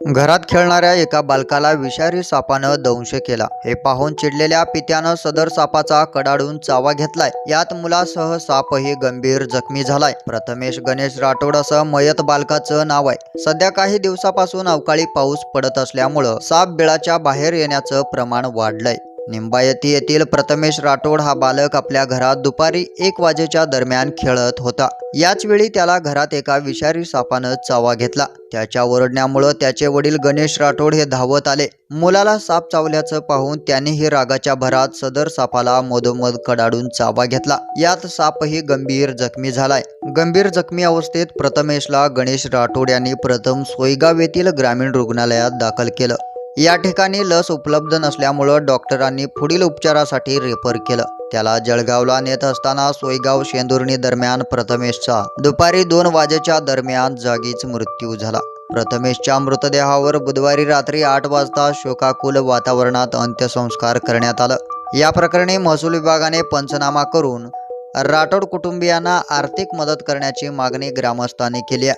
घरात खेळणाऱ्या एका बालकाला विषारी सापानं दंश केला. हे पाहून चिडलेल्या पित्यानं सदर सापाचा कडाडून चावा घेतलाय. यात मुलासह सापही गंभीर जखमी झालाय. प्रथमेश गणेश राठोड असं मयत बालकाचं नाव आहे. सध्या काही दिवसापासून अवकाळी पाऊस पडत असल्यामुळं साप बिळाच्या बाहेर येण्याचं प्रमाण वाढलंय. निंबायती येथील प्रथमेश राठोड हा बालक आपल्या घरात दुपारी एक वाजेच्या दरम्यान खेळत होता. याच वेळी त्याला घरात एका विषारी सापानं चावा घेतला. त्याच्या ओरडण्यामुळं त्याचे वडील गणेश राठोड हे धावत आले. मुलाला साप चावल्याचं पाहून त्यांनीही रागाच्या भरात सदर सापाला मधोमध कडाडून चावा घेतला. यात सापही गंभीर जखमी झालाय. गंभीर जखमी अवस्थेत प्रथमेशला गणेश राठोड यांनी प्रथम सोयगाव येथील ग्रामीण रुग्णालयात दाखल केलं. या ठिकाणी लस उपलब्ध नसल्यामुळं डॉक्टरांनी पुढील उपचारासाठी रेफर केलं. त्याला जळगावला नेत असताना सोयगाव शेंदुर्णी दरम्यान प्रथमेशचा दुपारी दोन वाजेच्या दरम्यान जागीच मृत्यू झाला. प्रथमेशच्या मृतदेहावर बुधवारी रात्री आठ वाजता शोकाकुल वातावरणात अंत्यसंस्कार करण्यात आलं. या प्रकरणी महसूल विभागाने पंचनामा करून राठोड कुटुंबियांना आर्थिक मदत करण्याची मागणी ग्रामस्थांनी केली आहे.